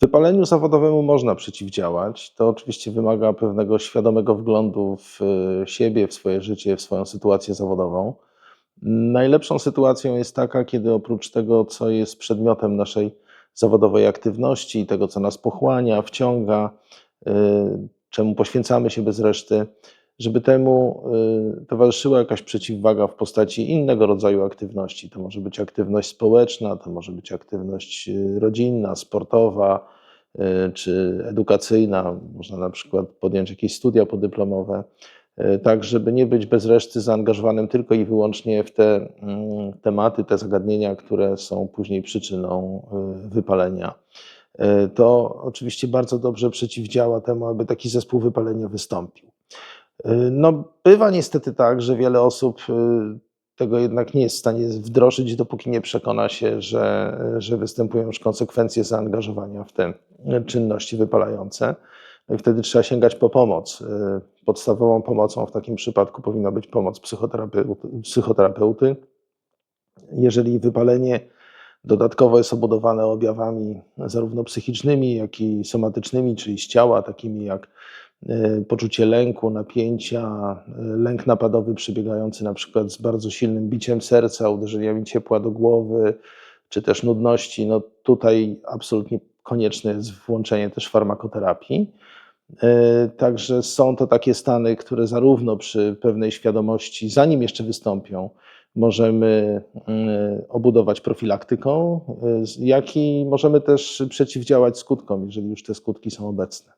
Wypaleniu zawodowemu można przeciwdziałać. To oczywiście wymaga pewnego świadomego wglądu w e, siebie, w swoje życie, w swoją sytuację zawodową. Najlepszą sytuacją jest taka, kiedy oprócz tego, co jest przedmiotem naszej zawodowej aktywności, tego, co nas pochłania, wciąga, y, czemu poświęcamy się bez reszty, żeby temu y, towarzyszyła jakaś przeciwwaga w postaci innego rodzaju aktywności. To może być aktywność społeczna, to może być aktywność y, rodzinna, sportowa y, czy edukacyjna. Można na przykład podjąć jakieś studia podyplomowe tak żeby nie być bez reszty zaangażowanym tylko i wyłącznie w te mm, tematy, te zagadnienia, które są później przyczyną wypalenia. To oczywiście bardzo dobrze przeciwdziała temu, aby taki zespół wypalenia wystąpił. Y, No, bywa niestety tak, że wiele osób y, tego jednak nie jest w stanie wdrożyć, dopóki nie przekona się, że, że występują już konsekwencje zaangażowania w te czynności wypalające. No wtedy trzeba sięgać po pomoc. Y, Podstawową pomocą w takim przypadku powinna być pomoc psychoterapeuty. psychoterapeuty. Jeżeli wypalenie dodatkowo jest obudowane objawami zarówno psychicznymi, jak i somatycznymi, czyli z ciała, takimi jak y, poczucie lęku, napięcia, y, lęk napadowy przebiegający na przykład z bardzo silnym biciem serca, uderzeniami ciepła do głowy, czy też nudności, no tutaj absolutnie konieczne jest włączenie też farmakoterapii. E, Także są to takie stany, które zarówno przy pewnej świadomości, zanim jeszcze wystąpią, możemy mm, obudować profilaktyką, e, jak i możemy też przeciwdziałać skutkom, jeżeli już te skutki są obecne.